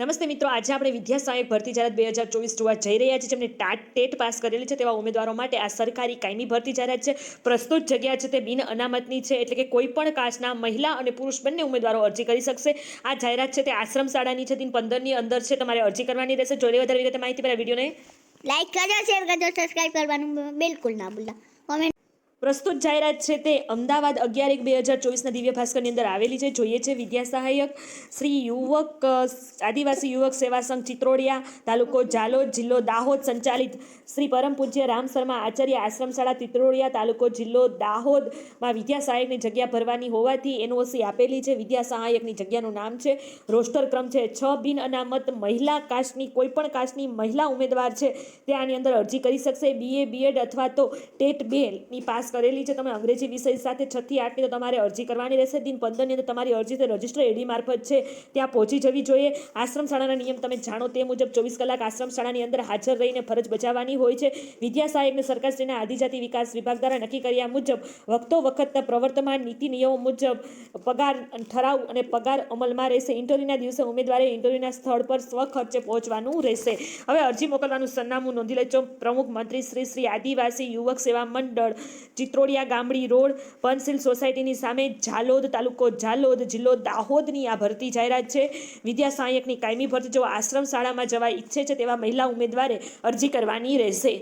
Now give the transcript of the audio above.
નમસ્તે મિત્રો, આજે આપણે વિદ્યા સહાયક ભરતી જાહેરાત બે હજાર ચોવીસ જોવા જઈ રહ્યા છીએ. જેમને ટાટ ટેટ પાસ કરેલી છે તેવા ઉમેદવારો માટે આ સરકારી કાયમી ભરતી જાહેરાત છે. પ્રસ્તુત જગ્યા છે તે બિન અનામતની છે, એટલે કે કોઈ પણ કાસ્ટના મહિલા અને પુરુષ બંને ઉમેદવારો અરજી કરી શકશે. આ જાહેરાત છે તે આશ્રમ શાળાની છે, દિન પંદરની અંદર છે, તમારે અરજી કરવાની રહેશે. જોડે વધારે વિગત માહિતી પહેલા વિડીયોને લાઈક કરજો શેર કરજો સબસ્ક્રાઈબ કરવાનું બિલકુલ ના ભૂલતા કોમેન્ટ પ્રસ્તુત જાહેરાત છે તે અમદાવાદ અગિયાર એક બે હજાર ચોવીસના દિવ્ય ભાસ્કરની અંદર આવેલી છે. જોઈએ છે વિદ્યા સહાયક શ્રી યુવક આદિવાસી યુવક સેવા સંઘ ચિત્રોડિયા, તાલુકો જાલોદ જિલ્લો દાહોદ, સંચાલિત શ્રી પરમ પૂજ્ય રામ શર્મા આચાર્ય આશ્રમશાળા ચિત્રોડિયા, તાલુકો જિલ્લો દાહોદમાં વિદ્યા સહાયકની જગ્યા ભરવાની હોવાથી એનઓસી આપેલી છે. વિદ્યા સહાયકની જગ્યાનું નામ છે. રોસ્ટર ક્રમ છે. છ બિન અનામત મહિલા કાસ્ટની, કોઈપણ કાસ્ટની મહિલા ઉમેદવાર છે. તે આની અંદર અરજી કરી શકશે. બીએ બીએડ અથવા તો ટેટ બે ની પાસ કરેલી છે. તમે અંગ્રેજી વિષય સાથે છ થી આઠની તો તમારે અરજી કરવાની રહેશે. દિન પંદરની અંદર તમારી અરજી તે રજિસ્ટર એડી મારફત છે. ત્યાં પહોંચી જવી જોઈએ. આશ્રમ શાળાના નિયમ તમે જાણો તે મુજબ ચોવીસ કલાક આશ્રમ શાળાની અંદર હાજર રહીને ફરજ બજાવવાની હોય છે. વિદ્યા સહાયકને સરકારશ્રીના આદિજાતિ વિકાસ વિભાગ દ્વારા નક્કી કર્યા મુજબ વખતો વખત પ્રવર્તમાન નીતિ નિયમો મુજબ પગાર ઠરાવ અને પગાર અમલમાં રહેશે. ઇન્ટરવ્યૂના દિવસે ઉમેદવારે ઇન્ટરવ્યૂના સ્થળ પર સ્વખર્ચે પહોંચવાનું રહેશે. હવે અરજી મોકલવાનું સરનામું નોંધી લેજો. પ્રમુખ મંત્રી શ્રી શ્રી આદિવાસી યુવક સેવા મંડળ ચિત્રોડિયા ગામડી રોડ પનસિલ સોસાયટીની સામે ઝાલોદ તાલુકો ઝાલોદ જિલ્લો દાહોદની આ ભરતી જાહેરાત છે. વિદ્યા સહાયકની કાયમી ભરતી જો આશ્રમ શાળામાં જવા ઈચ્છે છે તેવા મહિલા ઉમેદવારે અરજી કરવાની રહેશે.